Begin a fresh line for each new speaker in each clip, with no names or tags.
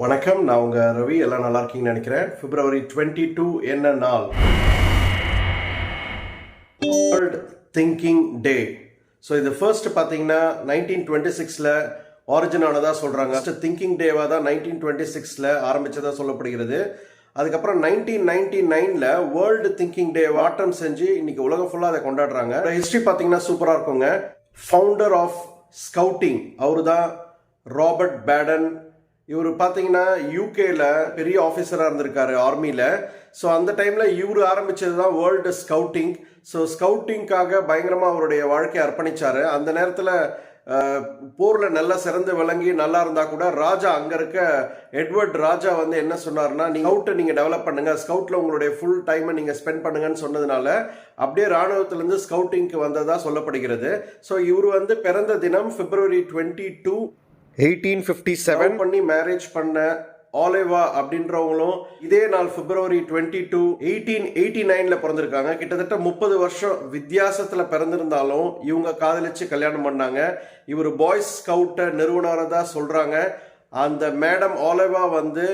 வணக்கம் நான் உங்க ரவி எல்லாம் நல்லா இருக்கீங்கன்னு நினைக்கிறேன். பிப்ரவரி டுவெண்ட்டி டூ என்ன நாள்? வேர்ல்ட் திங்கிங் டே ஸோ இது ஃபர்ஸ்ட் பார்த்தீங்கன்னா நைன்டீன் டுவெண்ட்டி சிக்ஸில் ஆரிஜினானதாக சொல்கிறாங்க ஃபஸ்ட்டு திங்கிங் டேவாக தான் நைன்டீன் டுவெண்ட்டி சிக்ஸில் ஆரம்பித்ததாக சொல்லப்படுகிறது. அதுக்கப்புறம் நைன்டீன் நைன்டி நைனில் வேர்ல்டு திங்கிங் டே வாட்டம் செஞ்சு இன்னைக்கு உலகம் ஃபுல்லாக அதை கொண்டாடுறாங்க. ஹிஸ்ட்ரி பார்த்தீங்கன்னா சூப்பராக இருக்குங்க. ஃபவுண்டர் ஆஃப் ஸ்கவுட்டிங் அவரு தான் ராபர்ட் பேடன் இவர் பார்த்தீங்கன்னா யூகேல பெரிய ஆஃபீஸராக இருந்திருக்காரு ஆர்மியில் ஸோ அந்த டைமில் இவர் ஆரம்பித்தது தான் வேர்ல்டு ஸ்கவுட்டிங் ஸோ ஸ்கவுட்டிங்காக பயங்கரமாக அவருடைய வாழ்க்கையை அர்ப்பணித்தார் அந்த நேரத்தில் போரில் நல்லா சிறந்து விளங்கி நல்லா இருந்தால் கூட ராஜா அங்கே இருக்க எட்வர்ட் ராஜா வந்து என்ன சொன்னார்னா நீங்கள் ஸ்கவுட்டை நீங்கள் டெவலப் பண்ணுங்க. ஸ்கவுட்டில் உங்களுடைய ஃபுல் டைமை நீங்கள் ஸ்பெண்ட் பண்ணுங்கன்னு சொன்னதுனால அப்படியே ராணுவத்திலேருந்து ஸ்கவுட்டிங்க்கு வந்ததாக சொல்லப்படுகிறது. ஸோ இவர் வந்து பிறந்த தினம் February twenty two eighteen fifty seven பண்ணி மேரேஜ் பண்ண ஆலேவா அப்படின்றவங்களும் இதே நாள் February twenty two eighteen eighty நைனில் பிறந்திருக்காங்க. கிட்டத்தட்ட முப்பது வருஷம் வித்தியாசத்தில் பிறந்திருந்தாலும் இவங்க காதலிச்சு கல்யாணம் பண்ணாங்க. இவர் பாய்ஸ் ஸ்கவுட்டை நிறுவனராக தான் சொல்கிறாங்க அந்த மேடம் ஆலேவா வந்து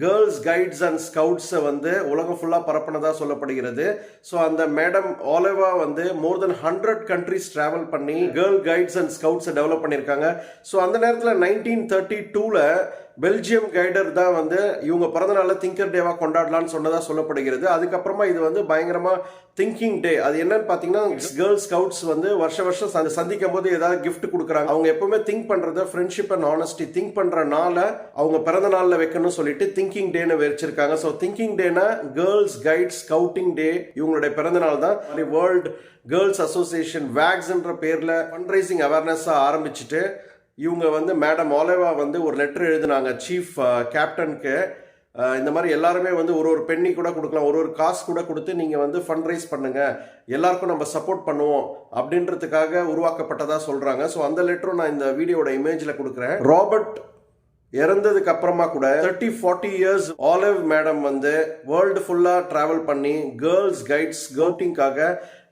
கேர்ள்ஸ் கைட்ஸ் அண்ட் ஸ்கவுட்ஸை வந்து உலகம் ஃபுல்லாக பரப்பினதாக சொல்லப்படுகிறது. ஸோ அந்த மேடம் ஆலேவா வந்து more than hundred countries travel பண்ணி கேர்ள் கைட்ஸ் அண்ட் ஸ்கவுட்ஸை டெவலப் பண்ணியிருக்காங்க ஸோ அந்த நேரத்தில் நைன்டீன் தேர்ட்டி டூவில் பெல்ஜியம் கைடர் தான் வந்து இவங்க பிறந்த நாளில் திங்கர் டேவாக கொண்டாடலாம்னு சொன்னதாக சொல்லப்படுகிறது. அதுக்கப்புறமா இது வந்து பயங்கரமாக திங்கிங் டே அது என்னன்னு பார்த்தீங்கன்னா கேர்ள் ஸ்கவுட்ஸ் வந்து வருஷ வருஷம் சந்தி- சந்திக்கும் போது ஏதாவது gift கொடுக்குறாங்க. அவங்க எப்பவுமே திங்க் பண்ணுறது ஃப்ரெண்ட்ஷிப் அண்ட் ஆனஸ்டி திங்க் பண்ணுற நாளை அவங்க பிறந்த நாளில் வைக்கணும்னு சொல்லிட்டு திங்கிங் டேன்னு வச்சிருக்காங்க. ஸோ திங்கிங் டேனா கேர்ள்ஸ் கைட் ஸ்கவுட்டிங் டே இவங்களுடைய பிறந்த நாள் தான். வேர்ல்டு கேர்ள்ஸ் அசோசியேஷன் வேக்ஸ்ன்ற பேரில் ஃபண்ட் ரைசிங் அவேர்னஸாக ஆரம்பிச்சுட்டு இவங்க வந்து மேடம் ஆலேவா வந்து ஒரு லெட்டர் எழுதினாங்க சீஃப் கேப்டனுக்கு இந்த மாதிரி எல்லாருமே வந்து ஒரு ஒரு பெண்ணி கூட கொடுக்கலாம் ஒரு ஒரு காசு கூட கொடுத்து நீங்கள் வந்து ஃபண்ட் ரைஸ் பண்ணுங்கள் எல்லாருக்கும் நம்ம சப்போர்ட் பண்ணுவோம் அப்படின்றதுக்காக உருவாக்கப்பட்டதாக சொல்கிறாங்க ஸோ அந்த லெட்டரும் நான் இந்த வீடியோட இமேஜில் கொடுக்குறேன். ராபர்ட் இறந்ததுக்கு அப்புறமா கூட thirty forty years Olave madam வந்து வேர்ல்டு ஃபுல்லாக ட்ராவல் பண்ணி கேர்ள்ஸ் கைட்ஸ் கவுட்டிங்காக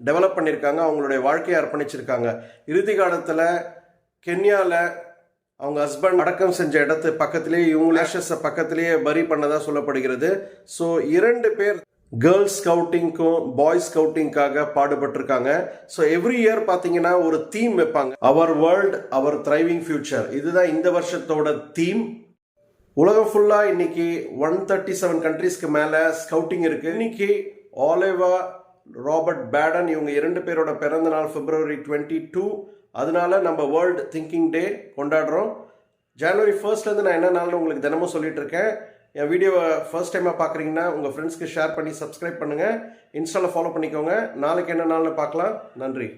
டெவலப் பண்ணியிருக்காங்க. அவங்களுடைய வாழ்க்கையை அர்ப்பணிச்சிருக்காங்க. இறுதி காலத்தில் கென்யாவில் அவங்க ஹஸ்பண்ட் அடக்கம் செஞ்ச இடத்து பக்கத்திலேயே இவங்க லேஷஸை பக்கத்திலேயே பரி பண்ணதாக சொல்லப்படுகிறது. ஸோ இரண்டு பேர் கேர்ள்ஸ் ஸ்கவுட்டிங்க்கும் பாய்ஸ் ஸ்கவுட்டிங்காக பாடுபட்டிருக்காங்க. ஸோ எவ்ரி இயர் பார்த்தீங்கன்னா ஒரு தீம் வைப்பாங்க. Our world our thriving future இதுதான் இந்த வருஷத்தோட தீம் உலகம் ஃபுல்லாக இன்னைக்கு ஒன் தேர்ட்டி செவன் கண்ட்ரீஸ்க்கு மேலே ஸ்கவுட்டிங் இருக்கு. இன்னைக்கு ஆலேவா ராபர்ட் பேடன் இவங்க இரண்டு பேரோட பிறந்த நாள் பிப்ரவரி டுவெண்ட்டி டூ அதனால நம்ம வேர்ல்டு திங்கிங் டே கொண்டாடுறோம். ஜனவரி ஃபர்ஸ்ட்லேருந்து நான் என்ன நாள்னு உங்களுக்கு தினமும் சொல்லிட்டு இருக்கேன். என் வீடியோவை ஃபர்ஸ்ட் டைமாக பார்க்குறீங்கன்னா உங்கள் ஃப்ரெண்ட்ஸ்க்கு ஷேர் பண்ணி சப்ஸ்கிரைப் பண்ணுங்கள் இன்ஸ்டாவில் ஃபாலோ பண்ணிக்கோங்க. நாளைக்கு என்ன நாள்னு பார்க்கலாம். நன்றி.